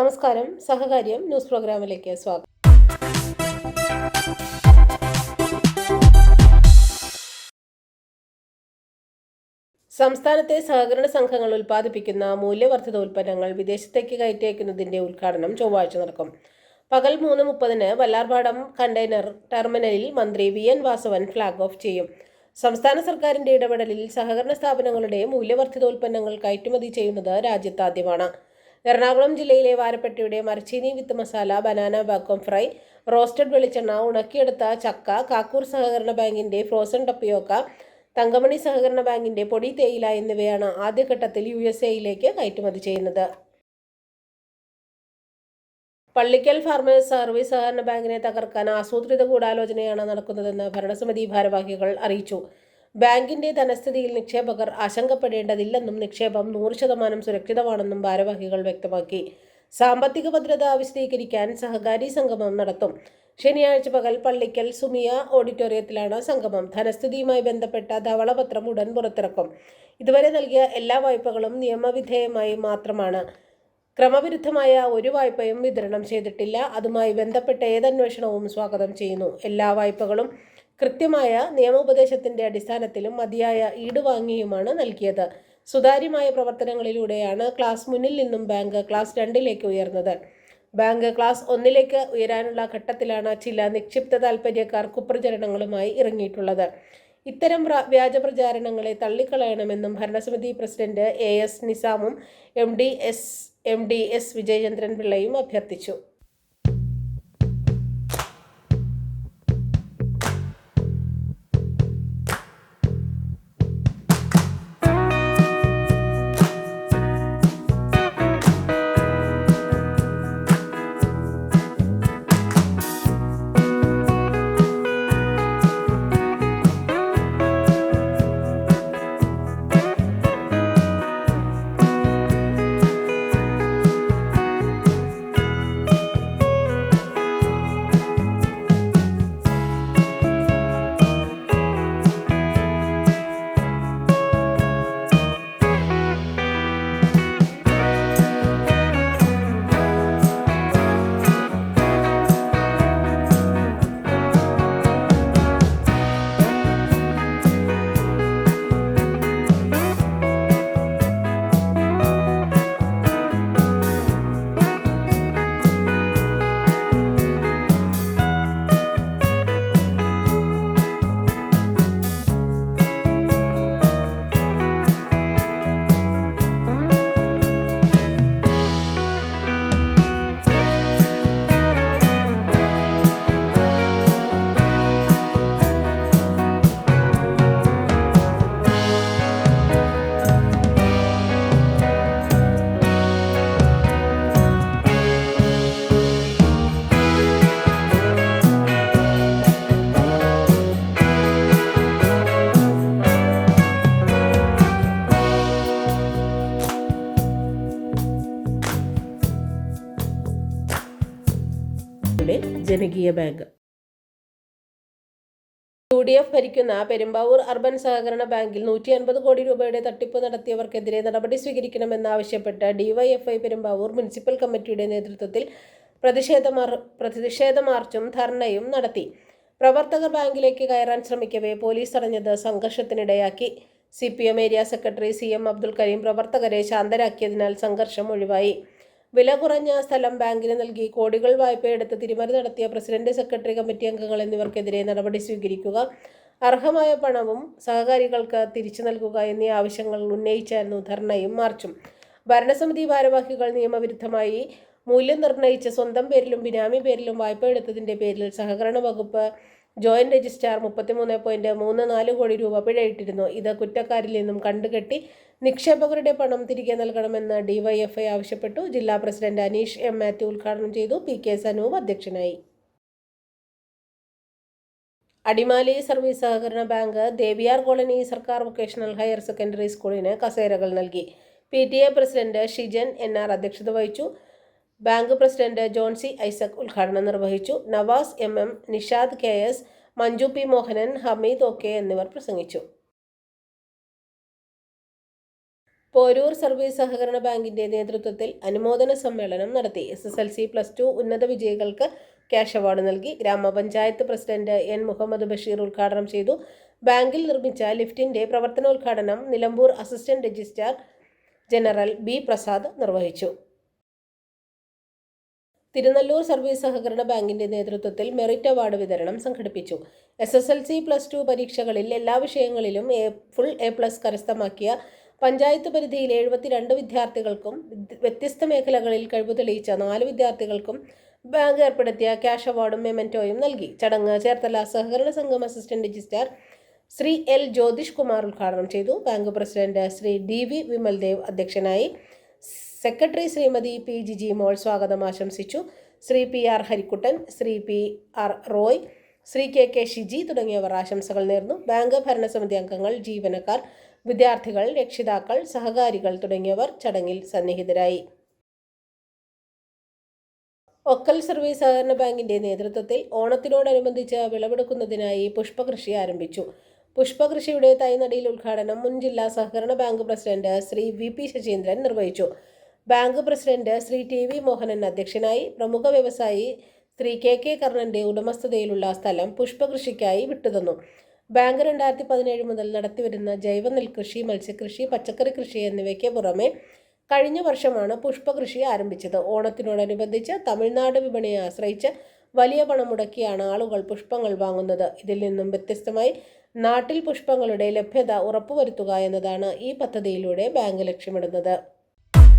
നമസ്കാരം. സഹകാര്യം ന്യൂസ് പ്രോഗ്രാമിലേക്ക് സ്വാഗതം. സംസ്ഥാനത്തെ സഹകരണ സംഘങ്ങൾ ഉൽപ്പാദിപ്പിക്കുന്ന മൂല്യവർദ്ധിത ഉൽപ്പന്നങ്ങൾ വിദേശത്തേക്ക് കയറ്റി അയക്കുന്നതിന്റെ ഉദ്ഘാടനം ചൊവ്വാഴ്ച നടക്കും. പകൽ മൂന്ന് മുപ്പതിന് വല്ലാർപാടം കണ്ടെയ്നർ ടെർമിനലിൽ മന്ത്രി V N Vasavan flag off ചെയ്യും. സംസ്ഥാന സർക്കാരിന്റെ ഇടപെടലിൽ സഹകരണ സ്ഥാപനങ്ങളുടെ മൂല്യവർദ്ധിത ഉൽപ്പന്നങ്ങൾ കയറ്റുമതി ചെയ്യുന്നത് രാജ്യത്താദ്യമാണ്. എറണാകുളം ജില്ലയിലെ വാരപ്പെട്ടിയുടെ മരച്ചീനി വിത്ത് മസാല ബനാന ബാക്കം ഫ്രൈ റോസ്റ്റഡ് വെളിച്ചെണ്ണ ഉണക്കിയെടുത്ത ചക്ക കാക്കൂർ സഹകരണ ബാങ്കിന്റെ ഫ്രോസൺ ടപ്പിയോക്ക തങ്കമണി സഹകരണ ബാങ്കിന്റെ പൊടി തേയില എന്നിവയാണ് ആദ്യഘട്ടത്തിൽ യു എസ് എയിലേക്ക് കയറ്റുമതി ചെയ്യുന്നത്. പള്ളിക്കൽ ഫാർമേഴ്സ് സർവീസ് സഹകരണ ബാങ്കിനെ തകർക്കാൻ ആസൂത്രിത ഗൂഢാലോചനയാണ് നടക്കുന്നതെന്ന് ഭരണസമിതി ഭാരവാഹികൾ അറിയിച്ചു. ബാങ്കിന്റെ ധനസ്ഥിതിയിൽ നിക്ഷേപകർ ആശങ്കപ്പെടേണ്ടതില്ലെന്നും നിക്ഷേപം നൂറ് ശതമാനം സുരക്ഷിതമാണെന്നും ഭാരവാഹികൾ വ്യക്തമാക്കി. സാമ്പത്തിക ഭദ്രത വിശദീകരിക്കാൻ സഹകാരി സംഗമം നടത്തും. ശനിയാഴ്ച പകൽ പള്ളിക്കൽ സുമിയ ഓഡിറ്റോറിയത്തിലാണ് സംഗമം. ധനസ്ഥിതിയുമായി ബന്ധപ്പെട്ട ധവളപത്രം ഉടൻ പുറത്തിറക്കും. ഇതുവരെ നൽകിയ എല്ലാ വായ്പകളും നിയമവിധേയമായി മാത്രമാണ്. ക്രമവിരുദ്ധമായ ഒരു വായ്പയും വിതരണം ചെയ്തിട്ടില്ല. അതുമായി ബന്ധപ്പെട്ട ഏതന്വേഷണവും സ്വാഗതം ചെയ്യുന്നു. എല്ലാ വായ്പകളും കൃത്യമായ നിയമോപദേശത്തിന്റെ അടിസ്ഥാനത്തിലും മതിയായ ഈട് വാങ്ങിയുമാണ് നൽകിയത്. സുതാര്യമായ പ്രവർത്തനങ്ങളിലൂടെയാണ് ക്ലാസ് മുന്നിൽ നിന്നും ബാങ്ക് ക്ലാസ് രണ്ടിലേക്ക് ഉയർന്നത്. ബാങ്ക് ക്ലാസ് ഒന്നിലേക്ക് ഉയരാനുള്ള ഘട്ടത്തിലാണ് ചില നിക്ഷിപ്ത താൽപ്പര്യക്കാർ കുപ്രചരണങ്ങളുമായി ഇറങ്ങിയിട്ടുള്ളത്. ഇത്തരം വ്യാജ പ്രചാരണങ്ങളെ തള്ളിക്കളയണമെന്നും ഭരണസമിതി president A S നിസാമും M D S M D S Vijayachandran പിള്ളയും അഭ്യർത്ഥിച്ചു. ജനകീയ ബാങ്ക്. യു ഡി എഫ് ഭരിക്കുന്ന പെരുമ്പാവൂർ അർബൻ സഹകരണ ബാങ്കിൽ നൂറ്റി അൻപത് കോടി രൂപയുടെ തട്ടിപ്പ് നടത്തിയവർക്കെതിരെ നടപടി സ്വീകരിക്കണമെന്നാവശ്യപ്പെട്ട് ഡിവൈഎഫ്ഐ പെരുമ്പാവൂർ മുനിസിപ്പൽ കമ്മിറ്റിയുടെ നേതൃത്വത്തിൽ പ്രതിഷേധ പ്രതിഷേധ മാർച്ചും ധർണയും നടത്തി. പ്രവർത്തക ബാങ്കിലേക്ക് കയറാൻ ശ്രമിക്കവേ പോലീസ് തടഞ്ഞത് സംഘർഷത്തിനിടയാക്കി. C P M area secretary C M Abdul Karim പ്രവർത്തകരെ ശാന്തരാക്കിയതിനാൽ സംഘർഷം ഒഴിവായി. വില കുറഞ്ഞ സ്ഥലം ബാങ്കിന് നൽകി കോടികൾ വായ്പയെടുത്ത് തിരിമറി നടത്തിയ പ്രസിഡന്റ് സെക്രട്ടറി കമ്മിറ്റി അംഗങ്ങൾ എന്നിവർക്കെതിരെ നടപടി സ്വീകരിക്കുക അർഹമായ പണവും സഹകാരികൾക്ക് തിരിച്ചു നൽകുക എന്നീ ആവശ്യങ്ങൾ ഉന്നയിച്ചായിരുന്നു ധർണയും മാർച്ചും. ഭരണസമിതി ഭാരവാഹികൾ നിയമവിരുദ്ധമായി മൂല്യം നിർണയിച്ച് സ്വന്തം പേരിലും ബിനാമി പേരിലും വായ്പ എടുത്തതിന്റെ പേരിൽ സഹകരണ വകുപ്പ് ജോയിന്റ് രജിസ്ട്രാർ മുപ്പത്തിമൂന്ന് പോയിന്റ് മൂന്ന് നാല് കോടി രൂപ പിഴയിട്ടിരുന്നു. ഇത് കുറ്റക്കാരിൽ നിന്നും കണ്ടുകെട്ടി നിക്ഷേപകരുടെ പണം തിരികെ നൽകണമെന്ന് ഡിവൈഎഫ്ഐ ആവശ്യപ്പെട്ടു. ജില്ലാ പ്രസിഡന്റ് അനീഷ് എം മാത്യു ഉദ്ഘാടനം ചെയ്തു. പി കെ സനുവും അധ്യക്ഷനായി. അടിമാലി സർവീസ് സഹകരണ ബാങ്ക് ദേവിയാർ കോളനി സർക്കാർ വൊക്കേഷണൽ ഹയർ സെക്കൻഡറി സ്കൂളിന് കസേരകൾ നൽകി. P T A president Shijan N R അധ്യക്ഷത വഹിച്ചു. ബാങ്ക് പ്രസിഡന്റ് ജോൺസി ഐസക് ഉദ്ഘാടനം നിർവഹിച്ചു. Navas M M Nishad K S Manju P Mohanan Hameed ഒക്കെ എന്നിവർ പ്രസംഗിച്ചു. പോരൂർ സർവീസ് സഹകരണ ബാങ്കിന്റെ നേതൃത്വത്തിൽ അനുമോദന സമ്മേളനം നടത്തി. S S L C plus two ഉന്നത വിജയികൾക്ക് ക്യാഷ് അവാർഡ് നൽകി. ഗ്രാമപഞ്ചായത്ത് പ്രസിഡന്റ് എൻ മുഹമ്മദ് ബഷീർ ഉദ്ഘാടനം ചെയ്തു. ബാങ്കിൽ നിർമ്മിച്ച ലിഫ്റ്റിന്റെ പ്രവർത്തനോദ്ഘാടനം Nilambur assistant registrar general B Prasad നിർവഹിച്ചു. തിരുനെല്ലൂർ സർവീസ് സഹകരണ ബാങ്കിന്റെ നേതൃത്വത്തിൽ മെറിറ്റ് അവാർഡ് വിതരണം സംഘടിപ്പിച്ചു. S S L C plus two പരീക്ഷകളിൽ എല്ലാ വിഷയങ്ങളിലും എ ഫുൾ എ പ്ലസ് കരസ്ഥമാക്കിയ പഞ്ചായത്ത് പരിധിയിലെ എഴുപത്തിരണ്ട് വിദ്യാർത്ഥികൾക്കും വിദ്- വ്യത്യസ്ത മേഖലകളിൽ കഴിവ് തെളിയിച്ച നാല് വിദ്യാർത്ഥികൾക്കും ബാങ്ക് ഏർപ്പെടുത്തിയ ക്യാഷ് അവാർഡും മെമന്റോയും നൽകി. ചടങ്ങ് ചേർത്തല സഹകരണ സംഘം assistant registrar Shri L Jyothish Kumar ഉദ്ഘാടനം ചെയ്തു. Bank president Shri D V Vimaldev അധ്യക്ഷനായി secretary Shrimati P G G മോൾ സ്വാഗതം ആശംസിച്ചു. Shri P R Harikuttan Shri P R Roy Shri K K Shiji തുടങ്ങിയവർ ആശംസകൾ നേർന്നു. ബാങ്ക് ഭരണസമിതി അംഗങ്ങൾ ജീവനക്കാർ വിദ്യാർത്ഥികൾ രക്ഷിതാക്കൾ സഹകാരികൾ തുടങ്ങിയവർ ചടങ്ങിൽ സന്നിഹിതരായി. ഒക്കൽ സർവീസ് സഹകരണ ബാങ്കിന്റെ നേതൃത്വത്തിൽ ഓണത്തിനോടനുബന്ധിച്ച് വിളവെടുക്കുന്നതിനായി പുഷ്പകൃഷി ആരംഭിച്ചു. പുഷ്പകൃഷിയുടെ തൈനടിയിൽ ഉദ്ഘാടനം മുൻ ജില്ലാ സഹകരണ bank president Shri V P Sasheendran നിർവഹിച്ചു. Bank president Shri T V Mohanan അധ്യക്ഷനായി പ്രമുഖ വ്യവസായി ശ്രീ കെ കെ കർണന്റെ ഉടമസ്ഥതയിലുള്ള സ്ഥലം പുഷ്പകൃഷിക്കായി വിട്ടുതന്നു. ബാങ്ക് രണ്ടായിരത്തി പതിനേഴ് മുതൽ നടത്തിവരുന്ന ജൈവ നെൽകൃഷി മത്സ്യകൃഷി പച്ചക്കറി കൃഷി എന്നിവയ്ക്ക് പുറമെ കഴിഞ്ഞ വർഷമാണ് പുഷ്പകൃഷി ആരംഭിച്ചത്. ഓണത്തിനോടനുബന്ധിച്ച് തമിഴ്നാട് വിപണിയെ ആശ്രയിച്ച് വലിയ പണം മുടക്കിയാണ് ആളുകൾ പുഷ്പങ്ങൾ വാങ്ങുന്നത്. ഇതിൽ നിന്നും വ്യത്യസ്തമായി നാട്ടിൽ പുഷ്പങ്ങളുടെ ലഭ്യത ഉറപ്പുവരുത്തുക എന്നതാണ് ഈ പദ്ധതിയിലൂടെ ബാങ്ക് ലക്ഷ്യമിടുന്നത്.